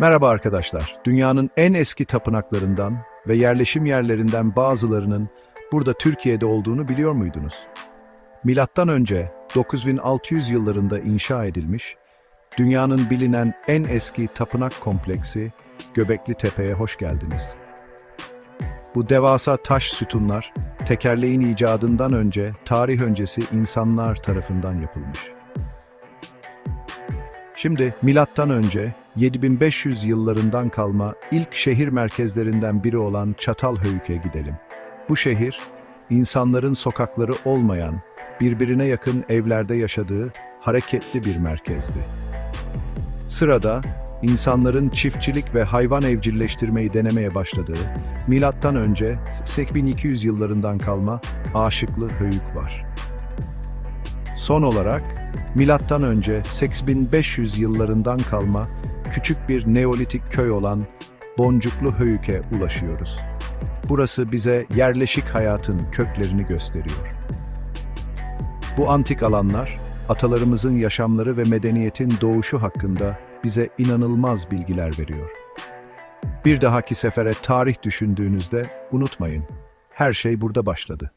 Merhaba arkadaşlar. Dünyanın en eski tapınaklarından ve yerleşim yerlerinden bazılarının burada Türkiye'de olduğunu biliyor muydunuz? Milattan önce 9600 yıllarında inşa edilmiş, dünyanın bilinen en eski tapınak kompleksi Göbekli Tepe'ye hoş geldiniz. Bu devasa taş sütunlar, tekerleğin icadından önce, tarih öncesi insanlar tarafından yapılmış. Şimdi milattan önce 7500 yıllarından kalma ilk şehir merkezlerinden biri olan Çatalhöyük'e gidelim. Bu şehir, insanların sokakları olmayan, birbirine yakın evlerde yaşadığı hareketli bir merkezdi. Sırada insanların çiftçilik ve hayvan evcilleştirmeyi denemeye başladığı, milattan önce 8200 yıllarından kalma Aşıklı Höyük var. Son olarak milattan önce 8500 yıllarından kalma küçük bir neolitik köy olan Boncuklu Höyük'e ulaşıyoruz. Burası bize yerleşik hayatın köklerini gösteriyor. Bu antik alanlar, atalarımızın yaşamları ve medeniyetin doğuşu hakkında bize inanılmaz bilgiler veriyor. Bir dahaki sefere tarih düşündüğünüzde unutmayın, her şey burada başladı.